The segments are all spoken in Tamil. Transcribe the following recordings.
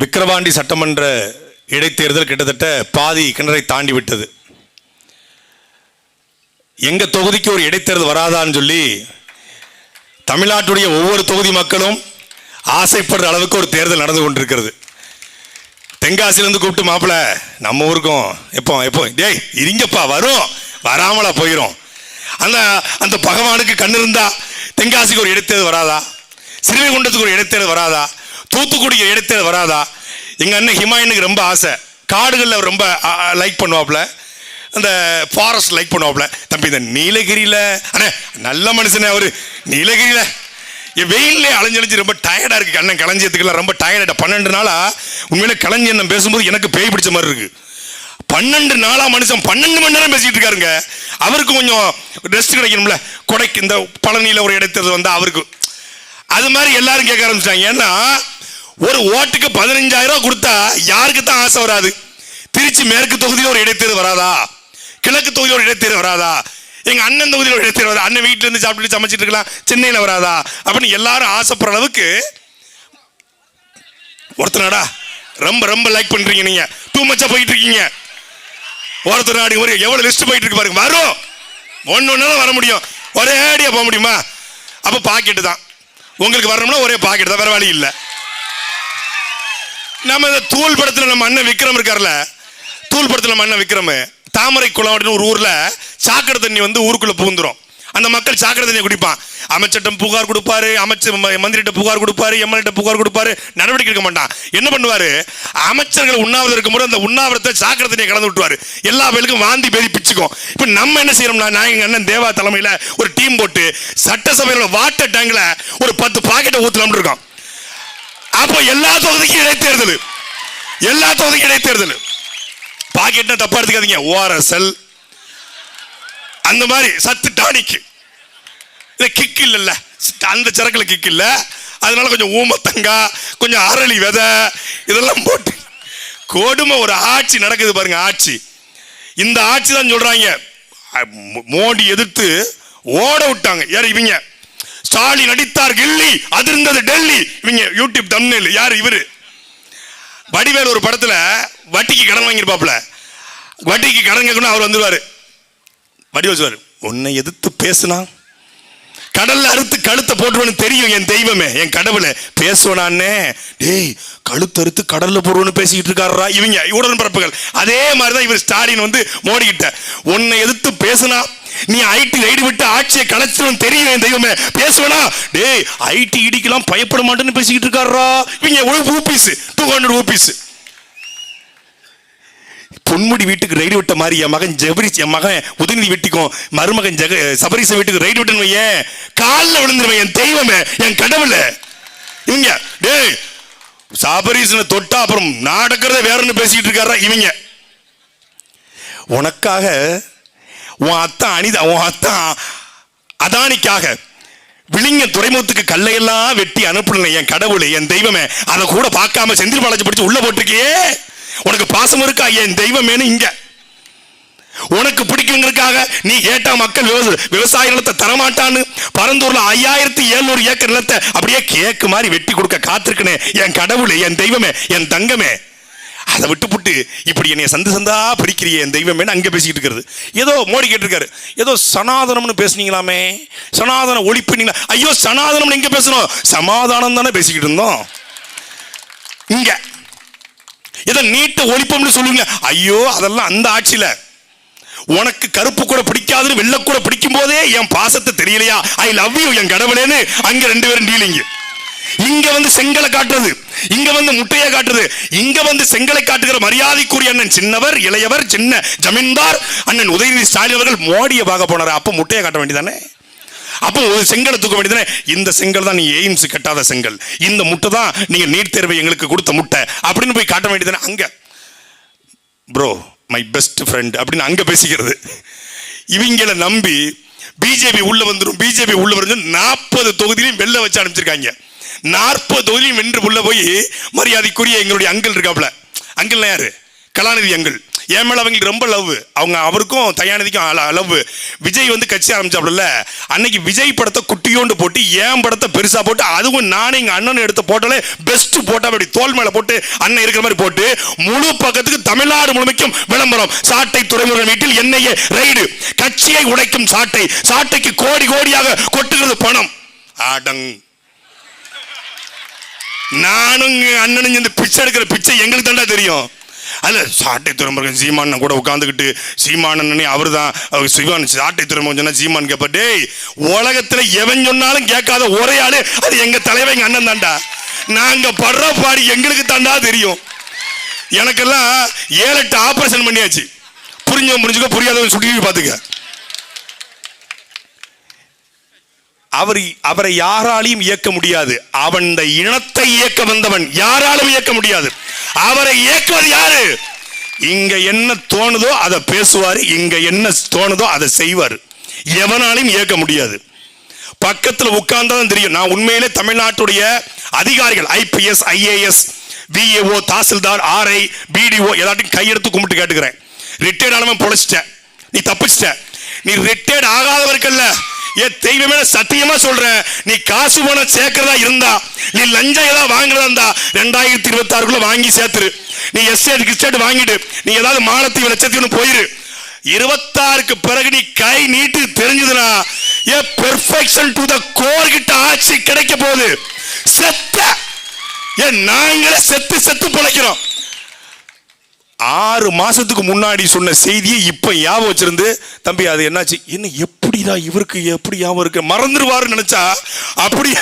விக்கிரவாண்டி சட்டமன்ற இடைத்தேர்தல் கிட்டத்தட்ட பாதி கிணறை தாண்டி விட்டது. எங்கள் தொகுதிக்கு ஒரு இடைத்தேர்தல் வராதான்னு சொல்லி தமிழ்நாட்டுடைய ஒவ்வொரு தொகுதி மக்களும் ஆசைப்படுற அளவுக்கு ஒரு தேர்தல் நடந்து கொண்டிருக்கிறது. தென்காசிலேருந்து கூப்பிட்டு மாப்பிள நம்ம ஊருக்கும் எப்போ எப்போ? டேய் இருங்கப்பா வரும். வராமலா போயிடும் அந்த அந்த பகவானுக்கு கண் இருந்தா தென்காசிக்கு ஒரு இடைத்தேர்தல் வராதா? சிறுவைகுண்டத்துக்கு ஒரு இடைத்தேர்தல் வராதா? தூத்துக்குடிக்கு எடுத்து வராதா? எங்கள் அண்ணன் ஹிமாயனுக்கு ரொம்ப ஆசை. காடுகளில் ரொம்ப லைக் பண்ணுவாப்புல. அந்த ஃபாரஸ்ட் லைக் பண்ணுவாப்புல. தம்பி இந்த நீலகிரியில் அண்ணே நல்ல மனுஷனே அவர். நீலகிரியில் என் வெயிலே அலைஞ்சழிஞ்சு ரொம்ப டயர்டாக இருக்குது அண்ணன் களஞ்சியத்துக்குலாம் ரொம்ப டயர்டாக பன்னெண்டு நாளாக உண்மையில களஞ்சியம் பேசும்போது எனக்கு பேய் பிடிச்ச மாதிரி இருக்குது பன்னெண்டு நாளாக மனுஷன் பன்னெண்டு மணி நேரம் பேசிகிட்டு இருக்காருங்க. அவருக்கு கொஞ்சம் ரெஸ்ட் கிடைக்கணும்ல. கொடைக்கு இந்த பழனியில் ஒரு இடத்துல வந்தால் அவருக்கு அது மாதிரி எல்லாரும் கேட்க ஆரம்பிச்சிட்டாங்க. ஏன்னா ஒரு ஓட்டுக்கு பதினஞ்சாயிரம் ரூபா கொடுத்தா யாருக்கு தான் ஆசை வராது? திருச்சி மேற்கு தொகுதியில் ஒரு இடைத்தேர்வு வராதா? கிழக்கு தொகுதியில் ஒரு இடைத்தேர்வு வராதா? எங்க அண்ணன் தொகுதியில் ஒரு இடைத்தேர்வு வராதா? அண்ணன் வீட்டுல இருந்து சாப்பிட்டு சமைச்சிட்டு இருக்கலாம் சென்னையில் வராதா? அப்படின்னு எல்லாரும் ஆசைப்படுற அளவுக்கு ஒருத்தனடா ரொம்ப ரொம்ப லைக் பண்றீங்க நீங்க. டூ மச்சா போயிட்டு இருக்கீங்க. ஒருத்தர் நாடி ஒரு எவ்வளவு லிஸ்ட் போயிட்டு இருக்கு பாருங்க. வரும். ஒன்று தான் வர முடியும். ஒரே அடியாக போக முடியுமா? அப்போ பாக்கெட்டு தான். உங்களுக்கு வரணும்னா ஒரே பாக்கெட் தான் வேற வழி இல்லை. நம்ம இந்த தூள் படத்தில் நம்ம அண்ணன் விக்ரம் இருக்கார்ல? தூள் படத்தில் நம்ம அண்ணன் விக்ரம். தாமரை குளம் அப்படின்னு ஒரு ஊரில் சாக்கடை தண்ணி வந்து ஊருக்குள்ளே புகுந்துரும். அந்த மக்கள் சாக்கடை தண்ணியை குடிப்பான். அமைச்சர்கிட்ட புகார் கொடுப்பாரு அமைச்சர் ம- மந்திரிட்ட புகார் கொடுப்பாரு எம்எல்ஏட்ட புகார் கொடுப்பாரு நடவடிக்கை எடுக்க மாட்டான். என்ன பண்ணுவார்? அமைச்சர்கள் உண்ணாவிரதம் இருக்கும்போது அந்த உண்ணாவிரத்தை சாக்கடை தண்ணியை கலந்து விட்டுவார் எல்லா பேருக்கும் வாந்தி பேதி பிச்சுக்கும் இப்போ நம்ம என்ன செய்யறோம்னா நான் எங்கள் அண்ணன் தேவா தலைமையில் ஒரு டீம் போட்டு சட்டசபையில் வாட்டர் டேங்கில் ஒரு பத்து பாக்கெட்டை ஊற்றலாம்னு இருக்கோம். அப்போ எல்லா தொகுதிக்கும் இடைத்தேர்தல். எல்லா தொகுதிக்கும் இடைத்தேர்தல். பாக்கெட்னா தப்பா எடுத்துக்காதீங்க. ஓஆர்எஸ்எல் அந்த மாதிரி சத்து டானிக்கு இல்லை கிக் இல்லைல்ல. அந்த சரக்குல கிக் இல்லை. அதனால கொஞ்சம் ஊமத்தங்காய் கொஞ்சம் அரளி விதை இதெல்லாம் போட்டு. கொடுமை ஒரு ஆட்சி நடக்குது பாருங்க ஆட்சி. இந்த ஆட்சி தான் சொல்றாங்க மோடி எதிர்த்து ஓட விட்டாங்க. யார் இவங்க? ஸ்டாலின் அடித்தார் கில்லி அதிர்ந்தது டெல்லி. இவங்க யூடியூப் தம்னேல் யார்? இவர். வடிவேல் ஒரு படத்தில் வட்டிக்கு கடன் வாங்கியிருப்பாப்புல. வட்டிக்கு கடன் கேட்கணும் அவர் வந்துடுவார் வடிவேல் சொல்வாரு உன்னை எதிர்த்து பேசுனா கடல்ல அறுத்து கழுத்தை போட்டுருவனு தெரியும் என் தெய்வமே என் கடவுளை. பேசுவனான்னே டேய் கழுத்து அறுத்து கடல்ல போடுவோன்னு பேசிக்கிட்டு இருக்காரா இவங்க உடன் பிறப்புகள் அதே மாதிரிதான் இவர் ஸ்டாலின் வந்து மோடி கிட்ட உன்னை எதிர்த்து பேசுனா நீ ஐடி ரைடு விட்டு ஆட்சியை கலைச்சிடும் தெரியும் என் தெய்வமே. பேசுவனா? டேய் ஐடி இடிக்கலாம் பயப்பட மாட்டேன்னு பேசிக்கிட்டு இருக்காரா இவங்க ஒரு ஊபீஸ் டூ ஹண்ட்ரட் ஊபீஸ் பொன்முடி வீட்டுக்கு ரைடு விட்ட மாதிரி என் மகன் ஜபரி என் மகன் உதயநிதி வீட்டுக்கும் மருமகன் ஜெக சபரிச வீட்டுக்கு ரைடு விட்டேன்னு வையேன். காலில் விழுந்துருவேன் என் தெய்வமே என் கடவுளே. இவங்க டேய் சபரீசனை தொட்டா அப்புறம் நடக்கிறத வேறன்னு பேசிக்கிட்டு இருக்காரா இவங்க. உனக்காக உன் அத்தான் அனிதா உன் அத்தான் அதானிக்காக விழிங்க துறைமுகத்துக்கு கல்லையெல்லாம் வெட்டி அனுப்பணும் என் கடவுளே என் தெய்வமே அதை கூட பார்க்காம செந்தில் பாலாஜி பிடிச்சி உள்ள போட்டிருக்கியே? உனக்கு பாசம் இருக்கா? என் தெய்வமேனு இங்க. உனக்கு பிடிக்குங்கிறதுக்காக நீ கேட்டா மக்கள் விவசா- விவசாய நிலத்தை தரமாட்டான்னு பரந்தூர்ல ஐயாயிரத்தி எழுநூறு ஏக்கர் நிலத்தை அப்படியே கேக்கு மாதிரி வெட்டி கொடுக்க காத்திருக்கனே என் கடவுளே என் தெய்வமே என் தங்கமே. அதை விட்டுப்புட்டு இப்படி என்னைய சந்து சந்தா பிரிக்கிறியே என் தெய்வமேன்னு அங்கே பேசிக்கிட்டு இருக்கிறது? ஏதோ மோடி கேட்டிருக்காரு. ஏதோ சனாதனம்னு பேசுனீங்களாமே? சனாதன ஒழிப்புனீங்களா? ஐயோ சனாதனம்னு எங்கே பேசணும்? சமாதானம் தானே பேசிக்கிட்டு இருந்தோம். இங்கே. ஏதோ நீட்ட ஒழிப்போம்னு சொல்லுங்க ஐயோ அதெல்லாம் அந்த ஆட்சியில். உனக்கு கருப்பு கூட பிடிக்காதுன்னு வெள்ளை கூட பிடிக்கும் போதே என் பாசத்தை தெரியலையா? ஐ லவ் யூ என் கடவுளேன்னு அங்கே ரெண்டு பேரும் டீலிங்க இங்க வந்து செங்கலை காட்டுறது. இங்க வந்து முட்டையை காட்டுறது இங்க வந்து செங்கலை காட்டுகிற மரியாதைக்குரிய அண்ணன் சின்னவர் இளையவர் சின்ன ஜமீன்தார் அண்ணன் உதயநிதி ஸ்டாலின் அவர்கள் மோடியை பார்க்க போனார். அப்போ முட்டையை காட்ட வேண்டியதானே? அப்போ ஒரு செங்கலை தூக்க வேண்டியதானே? இந்த செங்கல் தான் நீ எய்ம்ஸ் கட்டாத செங்கல். இந்த முட்டை தான் நீங்க நீட் தேர்வை எங்களுக்கு கொடுத்த முட்டை. அப்படின்னு போய் காட்ட வேண்டியதானே? அங்க. ப்ரோ மை பெஸ்ட் ஃப்ரெண்ட் அப்படின்னு அங்க பேசிக்கிறது. இவங்கள நம்பி பிஜேபி உள்ள வந்துரும். பிஜேபி உள்ள வந்து நாற்பது தொகுதியிலையும் வெளில வச்சு அனுப்பிச்சிருக்காங்க. நாற்பது தொகுதியும் வென்று உள்ள போய் மரியாதைக்குரிய எங்களுடைய அங்கிள் இருக்காப்ல அங்கிள் யாரு? கலாநிதி அங்கிள். என் மேல அவங்களுக்கு ரொம்ப லவ் அவங்க அவருக்கும் தயாநிதிக்கும் லவ் விஜய் வந்து கட்சி ஆரம்பிச்சாப்ல அன்னைக்கு விஜய் படத்தை குட்டியோண்டு போட்டு ஏன் படத்தை பெருசா போட்டு அதுவும் நானும் எங்க அண்ணன் எடுத்து போட்டாலே பெஸ்ட் போட்டா அப்படி தோல் மேல போட்டு அண்ணன் இருக்கிற மாதிரி போட்டு முழு பக்கத்துக்கு தமிழ்நாடு முழுமைக்கும் விளம்பரம். சாட்டை துறைமுருகன் வீட்டில் என்னையே ரைடு கட்சியை உடைக்கும் சாட்டை. சாட்டைக்கு கோடி கோடியாக கொட்டுகிறது பணம். ஆடங். நானும் அண்ணனும் இந்த பிச்சை எடுக்கிற பிச்சை எங்களுக்கு தாண்டா தெரியும். அல்ல சாட்டை துறைமுருகன் சீமான் கூட உட்காந்துக்கிட்டு சீமான் அண்ணனே அவர் தான் சிவான் சாட்டை துறைமுகம் சொன்னா சீமான் கேப்ப டேய் உலகத்துல எவன் சொன்னாலும் கேட்காத ஒரே ஆளு அது எங்க தலைவன் எங்க அண்ணன் தாண்டா நாங்க படுற பாடி எங்களுக்கு தாண்டா தெரியும். எனக்கெல்லாம் ஏழு எட்டு ஆபரேஷன் பண்ணியாச்சு. புரிஞ்சவன் புரிஞ்சுக்கோ புரியாதவன் சுட்டி பார்த்துக்க. அவர் அவரை யாராலையும் இயக்க முடியாது. அவன் இனத்தை இயக்க வந்தவன். யாராலும் இயக்க முடியாது. அவரை இயக்குவது யாரு? இங்க என்ன தோணுதோ அதை பேசுவார். இங்க என்ன தோணுதோ அதை செய்வார். எவனாலையும் இயக்க முடியாது. பக்கத்தில் உட்கார்ந்தாலும் தெரியும். நான் உண்மையிலே தமிழ்நாட்டுடைய அதிகாரிகள் IPS IAS VAO tahsildar RI BDO எல்லாத்தையும் கையெடுத்து கும்பிட்டு கேட்டுக்கிறேன். ரிட்டையர்ட் ஆனவன் பொழைச்சிட்ட நீ தப்பிச்சிட்ட. நீ ரிட்டையர்ட் ஆகாதவருக்கல்ல. ஏ தெய்வமே சத்தியமா சொல்றேன். நீ காசு பணம் சேர்க்கிறதா இருந்தா நீ லஞ்சம் ஏதாவது வாங்குறதா இருந்தா ரெண்டாயிரத்தி இருபத்தி ஆறுக்குள்ள வாங்கி சேர்த்துரு. நீ எஸ்டேட் கிஸ்டேட் வாங்கிட்டு நீ ஏதாவது மாலத்தீவு லட்சத்தீவுன்னு போயிரு. இருபத்தாறுக்கு பிறகு நீ கை நீட்டு தெரிஞ்சதுன்னா a perfection to the core கிட்ட ஆட்சி கிடைக்க போகுது. செத்த. ஏன் நாங்களே செத்து செத்து பிழைக்கிறோம். ஆறு மாசத்துக்கு முன்னாடி சொன்ன செய்தியை இப்ப ஞாபகம் வச்சிருந்து தம்பி அது என்னாச்சு? என்ன எப்படிதான் இவருக்கு எப்படி ஞாபகம் இருக்கு? மறந்துடுவாருன்னு நினைச்சா அப்படி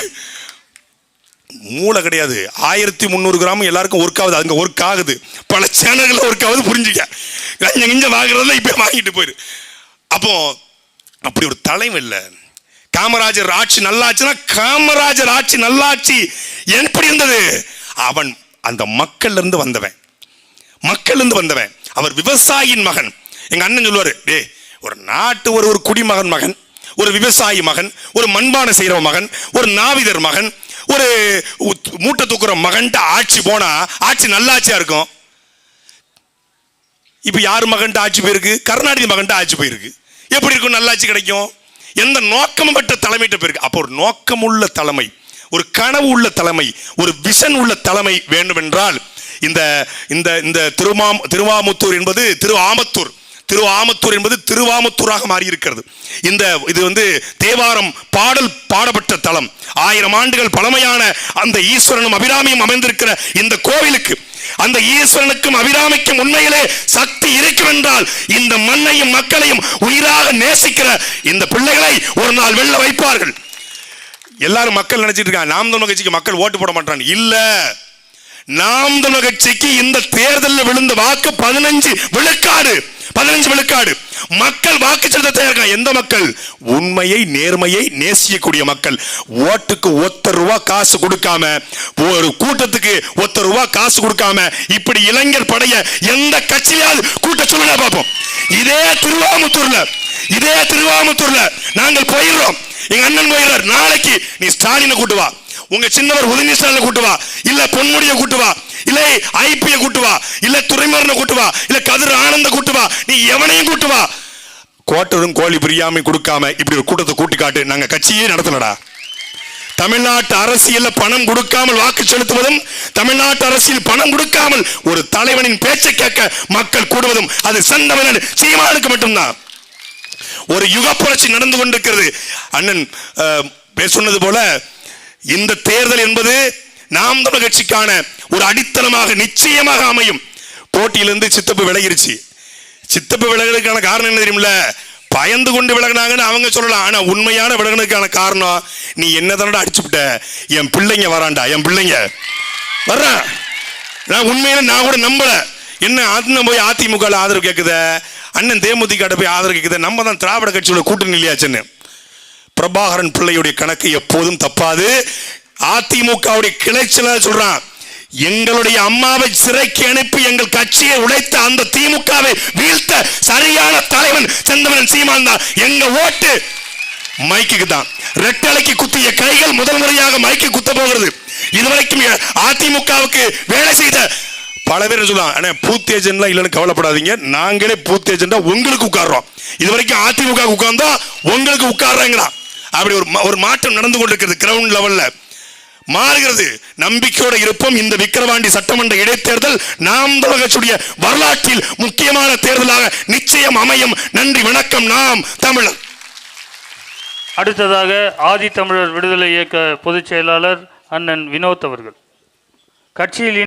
மூளை கிடையாது. ஆயிரத்தி முந்நூறு கிராம் எல்லாருக்கும் ஒர்க் ஆகுது. அங்க ஒர்க் ஆகுது. பல சேனல்களில் ஒர்க் ஆகுது புரிஞ்சுக்க. கஞ்சம் கிஞ்சம் வாங்குறதுல இப்போ வாங்கிட்டு போயிரு. அப்போ அப்படி ஒரு தலைவன் இல்லை. காமராஜர் ஆட்சி நல்லாச்சுன்னா காமராஜர் ஆட்சி நல்லாட்சி எப்படி இருந்தது? அவன் அந்த மக்கள்ல இருந்து வந்தவன். மக்கள் இருந்து வந்தவன். அவர் விவசாயியின் மகன். எங்க அண்ணன் சொல்லுவாரு டே ஒரு நாட்டு ஒரு ஒரு குடிமகன் மகன் ஒரு விவசாயி மகன் ஒரு மண்பானை செய்கிற மகன் ஒரு நாவிதர் மகன் ஒரு மூட்டை தூக்குற மகன்ட்டு ஆட்சி போனால் ஆட்சி நல்லாட்சியா இருக்கும். இப்போ யார் மகன்ட்டு ஆட்சி போயிருக்கு? கர்நாடக மகன்ட்டு ஆட்சி போயிருக்கு. எப்படி இருக்கும்? நல்லாட்சி கிடைக்கும். எந்த நோக்கமும் பெற்ற தலைமையிட்ட போயிருக்கு. அப்போ ஒரு நோக்கம் உள்ள தலைமை ஒரு கனவு உள்ள தலைமை ஒரு விஷன் உள்ள தலைமை வேண்டும் என்றால் இந்த இந்த இந்த திருமாம் திருவாமுத்தூர் என்பது திரு ஆமத்தூர். திரு ஆமத்தூர் என்பது திருவாமத்தூராக மாறியிருக்கிறது. இந்த இது வந்து தேவாரம் பாடல் பாடப்பட்ட தலம். ஆயிரம் ஆண்டுகள் பழமையான அந்த ஈஸ்வரனும் அபிராமியும் அமைந்திருக்கிற இந்த கோவிலுக்கு அந்த ஈஸ்வரனுக்கும் அபிராமிக்கும் உண்மையிலே சக்தி இருக்கும் என்றால் இந்த மண்ணையும் மக்களையும் உயிராக நேசிக்கிற இந்த பிள்ளைகளை ஒரு நாள் வெளில வைப்பார்கள். எல்லாரும் மக்கள் நினைச்சிட்டு இருக்காங்க நாம் தமிழ் கட்சிக்கு மக்கள் ஓட்டு போட மாட்டாங்க. இல்ல நாம் தமிழ் கட்சிக்கு இந்த தேர்தலில் விழுந்த வாக்கு பதினஞ்சு விழுக்காடு. பதினஞ்சு விழுக்காடு. மக்கள் வாக்கு செலுத்த தயாரிக்க எந்த மக்கள்? உண்மையை நேர்மையை நேசிக்கக்கூடிய மக்கள். ஓட்டுக்கு ஒத்த ரூபா காசு கொடுக்காம ஒரு கூட்டத்துக்கு ஒத்த ரூபா காசு கொடுக்காம இப்படி இளைஞர் படைய எந்த கட்சியாவது கூட்ட சொல்லுங்க பார்ப்போம். இதே திருவாமுத்தூர்ல இதே திருவாமுத்தூர்ல நாங்கள் போயிடுறோம். எங்க அண்ணன் போயிடுறார். நாளைக்கு நீ ஸ்டாலினை கூட்டு வா. உங்க சின்னவர் உதயநிதி ஸ்டாலினை கூட்டு வா. இல்ல பொன்முடிய கூட்டு வா. இல்லை ஐபிய கூட்டு வா இல்லை துறைமுருகனை கூட்டு வா இல்லை கதிர் ஆனந்த கூட்டு வா நீ எவனையும் கூட்டு வா கோட்டரும் கோழி பிரியாமை கொடுக்காம இப்படி ஒரு கூட்டத்தை கூட்டி காட்டு நாங்க கட்சியே நடத்தலடா தமிழ்நாட்டு அரசியலில் பணம் கொடுக்காமல் வாக்கு செலுத்துவதும் தமிழ்நாட்டு அரசியல் பணம் கொடுக்காமல் ஒரு தலைவனின் பேச்சை கேட்க மக்கள் கூடுவதும் அது சந்தவனன் சீமானுக்கு மட்டும்தான் ஒரு யுக புரட்சி நடந்து கொண்டிருக்கிறது அண்ணன் அஹ், போல இந்த தேர்தல் என்பது நாம் தமிழ் கட்சிக்கான ஒரு அடித்தளமாக நிச்சயமாக அமையும். போட்டியிலிருந்து சித்தப்பு விலகிருச்சு. சித்தப்பு விலகிறதுக்கான காரணம் என்ன தெரியுமில்ல? பயந்து கொண்டு விலகினாங்கன்னு அவங்க சொல்லலாம். ஆனா உண்மையான விலகினதுக்கான காரணம் நீ என்ன தானடா அடிச்சுவிட்ட என் பிள்ளைங்க வரான்டா என் பிள்ளைங்க. வர்றான் நான் உண்மையில நான் கூட நம்பல. என்ன அண்ணன் போய் அதிமுக ஆதரவு கேட்குத அண்ணன் தேமுதிக போய் ஆதரவு கேட்குத நம்ம தான் திராவிட கட்சியோட கூட்டணி இல்லையாச்சுன்னு பிரபாகரன் பிள்ளையுடைய கணக்கு எப்போதும் தப்பாது. அதிமுகவுடைய கிளைச்சல சொல்றான் எங்களுடைய அம்மாவை சிறைக்கு அனுப்பி எங்கள் கட்சியை உடைத்த அந்த திமுகவை வீழ்த்த சரியான தலைவன் செந்தமன் சீமான் தான். எங்க ஓட்டு மைக்குக்கு தான். ரெட்டலைக்கு குத்திய கைகள் முதல் முறையாக மைக்கு குத்த போகிறது. இதுவரைக்கும் அதிமுகவுக்கு வேலை செய்த பல பேர் சொல்லுவாங்க ஆனால் பூத் ஏஜென்ட்லாம் இல்லைன்னு கவலைப்படாதீங்க. நாங்களே பூத் ஏஜென்டா உங்களுக்கு உட்கார்றோம். இது வரைக்கும் அதிமுக உட்கார்ந்தா உங்களுக்கு உட்கார்றாங்களா அப்படி ஒரு மா- ஒரு மாற்றம் நடந்து கொண்டிருக்கிறது கிரவுண்ட் லெவலில் மாறுகிறது. நம்பிக்கையோட இருப்போம். இந்த விக்கிரவாண்டி சட்டமன்ற இடைத்தேர்தல் நாம் தமிழகத்துடைய வரலாற்றில் முக்கியமான தேர்தலாக நிச்சயம் அமையும். நன்றி வணக்கம். நாம் தமிழர். அடுத்ததாக ஆதித்தமிழர் விடுதலை இயக்க பொதுச் செயலாளர் அண்ணன் வினோத் அவர்கள். கட்சியில்